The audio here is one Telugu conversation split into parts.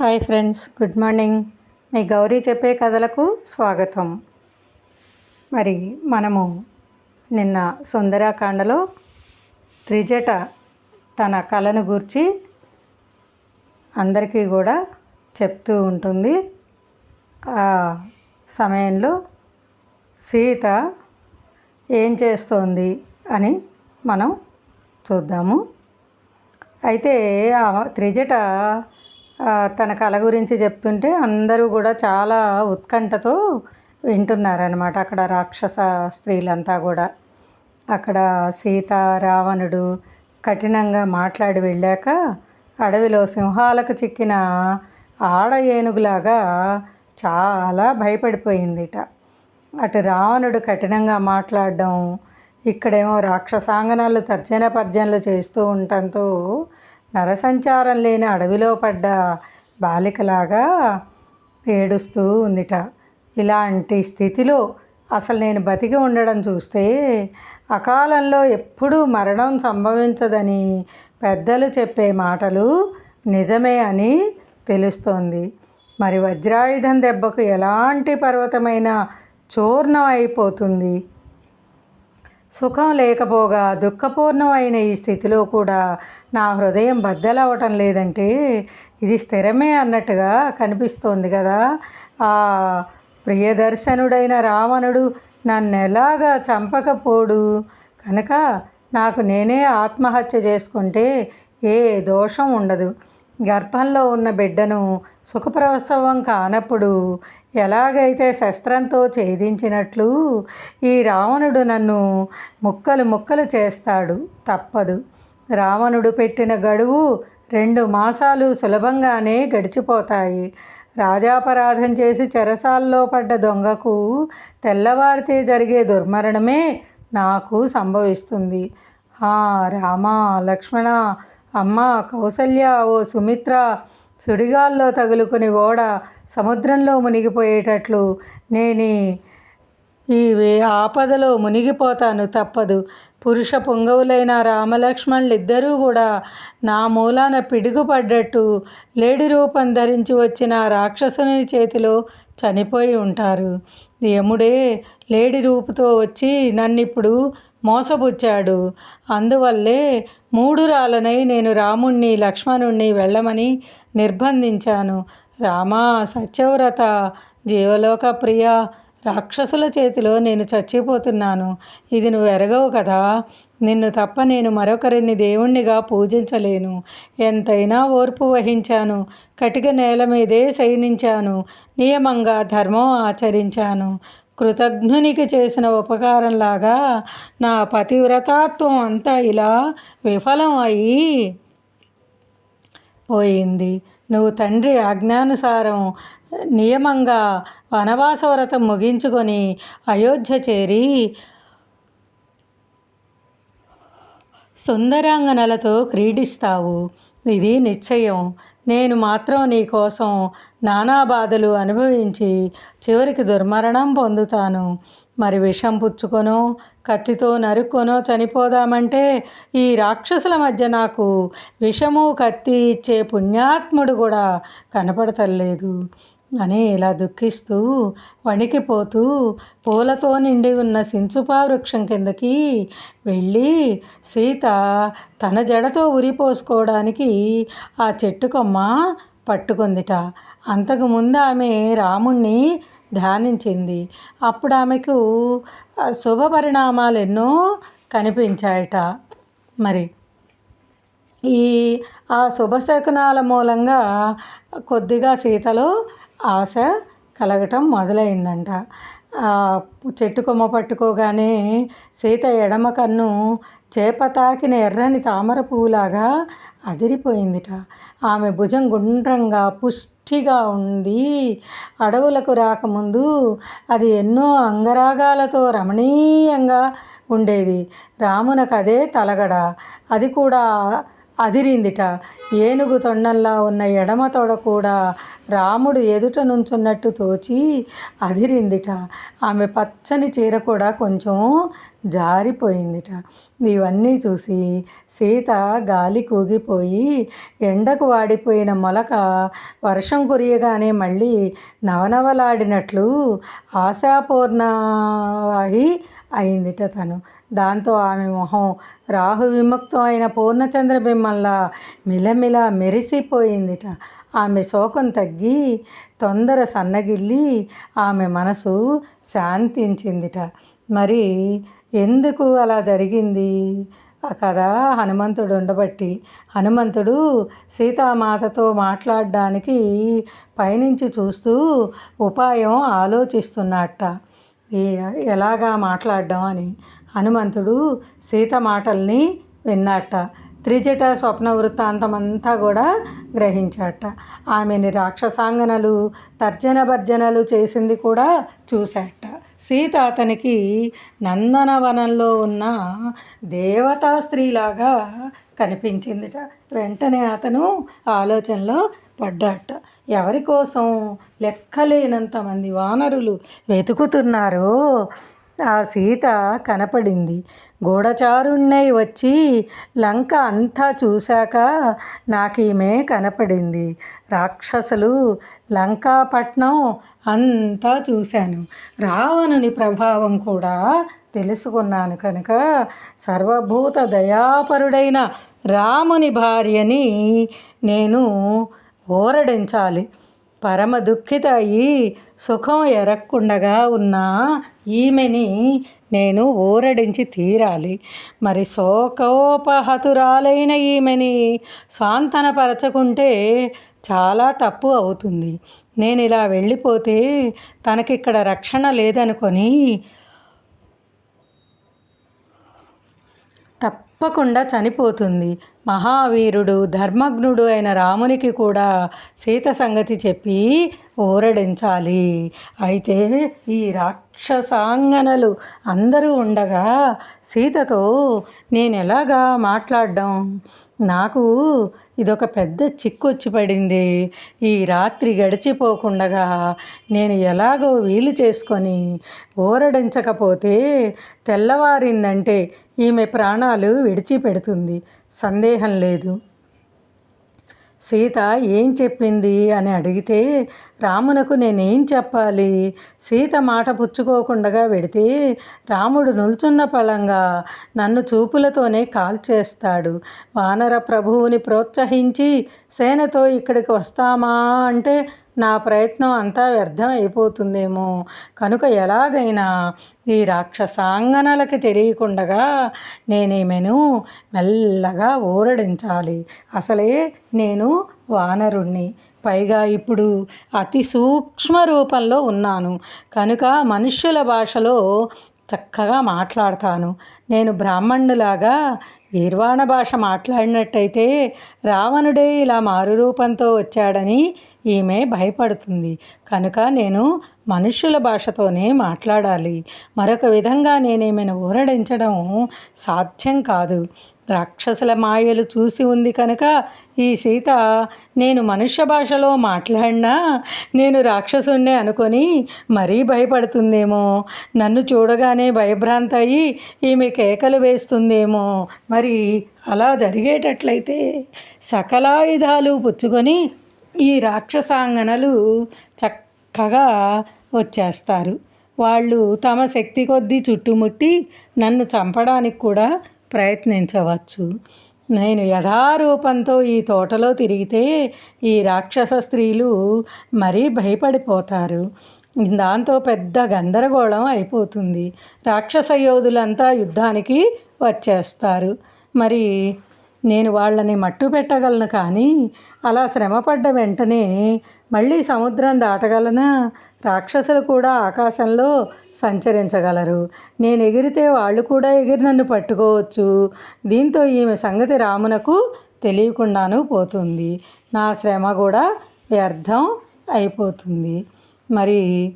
Hi friends good morning. మీ గౌరీ చెప్పే కథలకు స్వాగతం. మరి మనము నిన్న సుందరాకాండలో త్రిజట తన కళను గూర్చి అందరికీ కూడా చెప్తూ ఉంటుంది. ఆ సమయంలో సీత ఏం చేస్తోంది అని మనం చూద్దాము. అయితే ఆ త్రిజట తన కళ గురించి చెప్తుంటే అందరూ కూడా చాలా ఉత్కంఠతో వింటున్నారనమాట అక్కడ రాక్షస స్త్రీలంతా కూడా. అక్కడ సీత రావణుడు కఠినంగా మాట్లాడి వెళ్ళాక అడవిలో సింహాలకు చిక్కిన ఆడ ఏనుగులాగా చాలా భయపడిపోయిందిట. అటు రావణుడు కఠినంగా మాట్లాడడం ఇక్కడేమో రాక్షసాంగనాలు తర్జన పర్జనలు చేస్తూ ఉండటంతో నరసంచారం లేని అడవిలో పడ్డ బాలికలాగా ఏడుస్తూ ఉందిట. ఇలాంటి స్థితిలో అసలు నేను బతికి ఉండడం చూస్తే అకాలంలో ఎప్పుడూ మరణం సంభవించదని పెద్దలు చెప్పే మాటలు నిజమే అని తెలుస్తోంది. మరి వజ్రాయుధం దెబ్బకు ఎలాంటి పర్వతమైన చూర్ణం అయిపోతుంది? సుఖం లేకపోగా దుఃఖపూర్ణమైన ఈ స్థితిలో కూడా నా హృదయం బద్దలవటం లేదంటే ఇది స్థిరమే అన్నట్టుగా కనిపిస్తోంది కదా. ఆ ప్రియదర్శనుడైన రావణుడు నన్ను ఎలాగా చంపకపోడు? కనుక నాకు నేనే ఆత్మహత్య చేసుకుంటే ఏ దోషం ఉండదు. గర్భంలో ఉన్న బిడ్డను సుఖప్రసవం కానప్పుడు ఎలాగైతే శస్త్రంతో ఛేదించినట్లు ఈ రావణుడు నన్ను ముక్కలు ముక్కలు చేస్తాడు తప్పదు. రావణుడు పెట్టిన గడువు రెండు మాసాలు సులభంగానే గడిచిపోతాయి. రాజాపరాధం చేసి చెరసాల్లో పడ్డ దొంగకు తెల్లవారితే జరిగే దుర్మరణమే నాకు సంభవిస్తుంది. హా రామ లక్ష్మణ అమ్మ కౌసల్య ఓ సుమిత్ర సుడిగాల్లో తగులుకుని ఓడ సముద్రంలో మునిగిపోయేటట్లు నేను ఈ ఆపదలో మునిగిపోతాను తప్పదు. పురుష పొంగవులైన రామలక్ష్మణులిద్దరూ కూడా నా మూలాన పిడుగుపడ్డట్టు లేడి రూపం ధరించి వచ్చిన రాక్షసుని చేతిలో చనిపోయి ఉంటారు. యముడే లేడి రూపుతో వచ్చి నన్నిప్పుడు మోసపుచ్చాడు. అందువల్లే మూడు రాళ్ళనై నేను రాముణ్ణి లక్ష్మణుణ్ణి వెళ్ళమని నిర్బంధించాను. రామా సత్యవ్రత జీవలోక ప్రియ రాక్షసుల చేతిలో నేను చచ్చిపోతున్నాను. ఇది నువ్వు ఎరగవు కదా. నిన్ను తప్ప నేను మరొకరిని దేవుణ్ణిగా పూజించలేను. ఎంతైనా ఓర్పు వహించాను. కటిక నేల మీదే శయనించాను. నియమంగా ధర్మం ఆచరించాను. కృతజ్ఞునికి చేసిన ఉపకారంలాగా నా పతివ్రతాత్వం అంతా ఇలా విఫలం అయ్యి పోయింది. నువ్వు తండ్రి ఆజ్ఞానుసారం నియమంగా వనవాస వ్రతం ముగించుకొని అయోధ్య చేరి సుందరాంగనలతో క్రీడిస్తావు. ఇది నిశ్చయం. నేను మాత్రం నీ కోసం నానా బాధలు అనుభవించి చివరికి దుర్మరణం పొందుతాను. మరి విషం పుచ్చుకొనో కత్తితో నరుక్కొనో చనిపోదామంటే ఈ రాక్షసుల మధ్య నాకు విషము కత్తి ఇచ్చే పుణ్యాత్ముడు కూడా కనపడతలేదు అని ఇలా దుఃఖిస్తూ వణికిపోతూ పూలతో నిండి ఉన్న సించుపా వృక్షం కిందకి వెళ్ళి సీత తన జడతో ఉరిపోసుకోవడానికి ఆ చెట్టు కొమ్మ పట్టుకుందిట. అంతకుముందు ఆమె రాముణ్ణి ధ్యానించింది. అప్పుడు ఆమెకు శుభ పరిణామాలు ఎన్నో కనిపించాయట. మరి ఈ ఆ శుభశకునాల మూలంగా కొద్దిగా సీతలో ఆశ కలగటం మొదలైందంట. చెట్టు కొమ్మ పట్టుకోగానే సీత ఎడమ కన్ను చేప తాకిన ఎర్రని తామర పువ్వులాగా అదిరిపోయిందిట. ఆమె భుజం గుండ్రంగా పుష్టిగా ఉంది. అడవులకు రాకముందు అది ఎన్నో అంగరాగాలతో రమణీయంగా ఉండేది. రామునకు అదే తలగడ. అది కూడా అదిరిందిట. ఏనుగు తొండంలా ఉన్న ఎడమ తొడ కూడా రాముడు ఎదుట నుంచున్నట్టు తోచి అదిరిందిట. ఆమె పచ్చని చీర కూడా కొంచెం జారిపోయిందిట. ఇవన్నీ చూసి సీత గాలి కూగిపోయి ఎండకు వాడిపోయిన మొలక వర్షం కురియగానే మళ్ళీ నవనవలాడినట్లు ఆశాపూర్ణవాహి అయిందిట తను. దాంతో ఆమె మొహం రాహు విముక్తం అయిన పూర్ణచంద్రబింబంలా మిలమిల మెరిసిపోయిందిట. ఆమె శోకం తగ్గి తొందర సన్నగిల్లి ఆమె మనసు శాంతించిందిట. మరి ఎందుకు అలా జరిగింది? ఆ కథ హనుమంతుడు ఉండబట్టి. హనుమంతుడు సీతామాతతో మాట్లాడడానికి పైనుంచి చూస్తూ ఉపాయం ఆలోచిస్తున్నట్ట. ఎలాగా మాట్లాడడం అని. హనుమంతుడు సీత మాటల్ని విన్నట్ట త్రిజట స్వప్న వృత్తాంతమంతా కూడా గ్రహించాట. ఆమెని రాక్షసాంగనలు తర్జన భర్జనలు చేసింది కూడా చూశాట. సీత అతనికి నందనవనంలో ఉన్న దేవతా స్త్రీలాగా కనిపించిందిట. వెంటనే అతను ఆలోచనలో పడ్డాట. ఎవరి కోసం లెక్కలేనంతమంది వానరులు వెతుకుతున్నారో ఆ సీత కనపడింది. గూఢచారుణ్ణై వచ్చి లంక అంతా చూశాక నాకీమె కనపడింది. రాక్షసులు లంకాపట్నం అంతా చూశాను. రావణుని ప్రభావం కూడా తెలుసుకున్నాను కనుక సర్వభూత దయాపరుడైన రాముని భార్యని నేను ఓరడించాలి. పరమ దుఃఖిత అయి సుఖం ఎరక్కుండగా ఉన్న ఈమెని నేను ఊరడించి తీరాలి. మరి శోకోపహతురాలైన ఈమెని సాంతనపరచకుంటే చాలా తప్పు అవుతుంది. నేను ఇలా వెళ్ళిపోతే తనకిక్కడ రక్షణ లేదనుకొని తప్పకుండా చనిపోతుంది. మహావీరుడు ధర్మజ్ఞుడు అయిన రామునికి కూడా సీత సంగతి చెప్పి ఊరడించాలి అయితే ఈ రాక్షసాంగనలు అందరూ ఉండగా సీతతో నేను ఎలాగా మాట్లాడడం? నాకు ఇదొక పెద్ద చిక్కు వచ్చి పడింది. ఈ రాత్రి గడిచిపోకుండగా నేను ఎలాగో వీలు చేసుకొని ఊరడించకపోతే తెల్లవారిందంటే ఈమె ప్రాణాలు విడిచిపెడుతుంది. సందేహం లేదు. సీత ఏం చెప్పింది అని అడిగితే రామునకు నేనేం చెప్పాలి? సీత మాట పుచ్చుకోకుండా పెడితే రాముడు నిల్చున్న పళంగా నన్ను చూపులతోనే కాల్చేస్తాడు. వానర ప్రభువుని ప్రోత్సహించి సేనతో ఇక్కడికి వస్తామా? అంటే నా ప్రయత్నం అంతా వ్యర్థం అయిపోతుందేమో కనుక ఎలాగైనా ఈ రాక్షసాంగనలకి తెలియకుండగా నేనేమెను మెల్లగా ఊరడించాలి. అసలే నేను వానరుణ్ణి. పైగా ఇప్పుడు అతి సూక్ష్మ రూపంలో ఉన్నాను. కనుక మనుష్యుల భాషలో చక్కగా మాట్లాడతాను. నేను బ్రాహ్మణులాగా గీర్వాణ భాష మాట్లాడినట్టయితే రావణుడే ఇలా మారు రూపంతో వచ్చాడని ఈమె భయపడుతుంది. కనుక నేను మనుష్యుల భాషతోనే మాట్లాడాలి. మరొక విధంగా నేనేమైనా ఊరడించడం సాధ్యం కాదు. రాక్షసుల మాయలు చూసి ఉంది కనుక ఈ సీత నేను మనుష్య భాషలో మాట్లాడినా నేను రాక్షసుణ్ణే అనుకొని మరీ భయపడుతుందేమో. నన్ను చూడగానే భయభ్రాంత అయ్యి ఈమె కేకలు వేస్తుందేమో. మరి అలా జరిగేటట్లయితే సకలాయుధాలు పుచ్చుకొని ఈ రాక్షసాంగనలు చక్కగా వచ్చేస్తారు. వాళ్ళు తమ శక్తి కొద్దీ చుట్టుముట్టి నన్ను చంపడానికి కూడా ప్రయత్నించవచ్చు. నేను యథారూపంతో ఈ తోటలో తిరిగితే ఈ రాక్షస స్త్రీలు మరీ భయపడిపోతారు. దాంతో పెద్ద గందరగోళం అయిపోతుంది. రాక్షస యోధులంతా యుద్ధానికి వచ్చేస్తారు. మరి నేను వాళ్ళని మట్టు పెట్టగలను కానీ అలా శ్రమపడ్డ వెంటనే మళ్ళీ సముద్రం దాటగలనా? రాక్షసులు కూడా ఆకాశంలో సంచరించగలరు. నేను ఎగిరితే వాళ్ళు కూడా ఎగిరి నన్ను పట్టుకోవచ్చు. దీంతో ఈమె సంగతి రామునకు తెలియకుండాను పోతుంది. నా శ్రమ కూడా వ్యర్థం అయిపోతుంది. మరి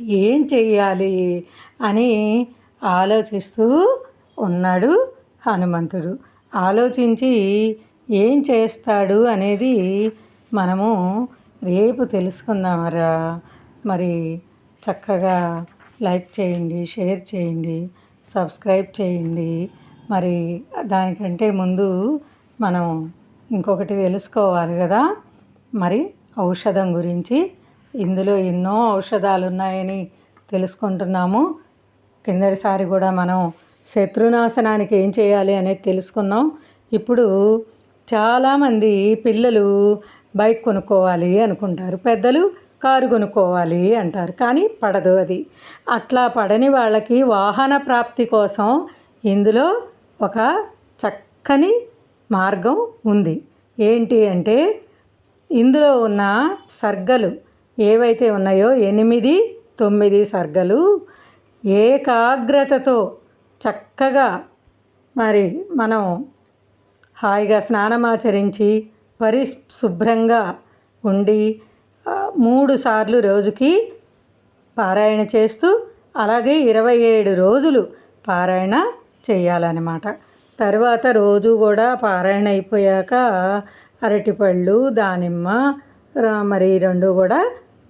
ఏం చెయ్యాలి అని ఆలోచిస్తూ ఉన్నాడు హనుమంతుడు. ఆలోచించి ఏం చేస్తాడు అనేది మనము రేపు తెలుసుకుందామరా మరి చక్కగా లైక్ చేయండి షేర్ చేయండి సబ్స్క్రైబ్ చేయండి. మరి దానికంటే ముందు మనం ఇంకొకటి తెలుసుకోవాలి కదా. మరి ఔషధం గురించి ఇందులో ఎన్నో ఔషధాలు ఉన్నాయని తెలుసుకుంటున్నాము కిందటిసారి కూడా మనం శత్రునాశనానికి ఏం చేయాలి అనేది తెలుసుకున్నాం. ఇప్పుడు చాలామంది పిల్లలు బైక్ కొనుక్కోవాలి అనుకుంటారు. పెద్దలు కారు కొనుక్కోవాలి అంటారు. కానీ పడదు అది. అట్లా పడని వాళ్ళకి వాహన ప్రాప్తి కోసం ఇందులో ఒక చక్కని మార్గం ఉంది. ఏంటి అంటే ఇందులో ఉన్న సర్గలు ఏవైతే ఉన్నాయో ఎనిమిది తొమ్మిది సర్గలు ఏకాగ్రతతో చక్కగా మరి మనం హాయిగా స్నానమాచరించి పరిశుభ్రంగా ఉండి మూడు సార్లు రోజుకి పారాయణ చేస్తూ అలాగే ఇరవై ఏడు రోజులు పారాయణ చేయాలన్నమాట. తర్వాత రోజు కూడా పారాయణ అయిపోయాక అరటిపళ్ళు దానిమ్మ మరి రెండు కూడా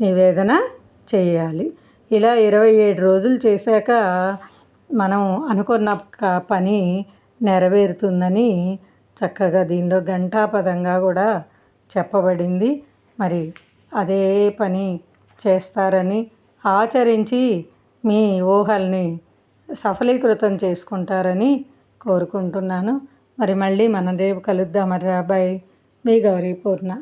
నివేదన చేయాలి. ఇలా ఇరవై ఏడు రోజులు చేశాక మనం అనుకున్న పని నెరవేరుతుందని చక్కగా దీనిలో ఘంటాపదంగా కూడా చెప్పబడింది. మరి అదే పని చేస్తారని ఆచరించి మీ ఊహల్ని సఫలీకృతం చేసుకుంటారని కోరుకుంటున్నాను. మరి మళ్ళీ మనం రేపు కలుద్దాం. మరి బాయ్ మీ గౌరీ పూర్ణ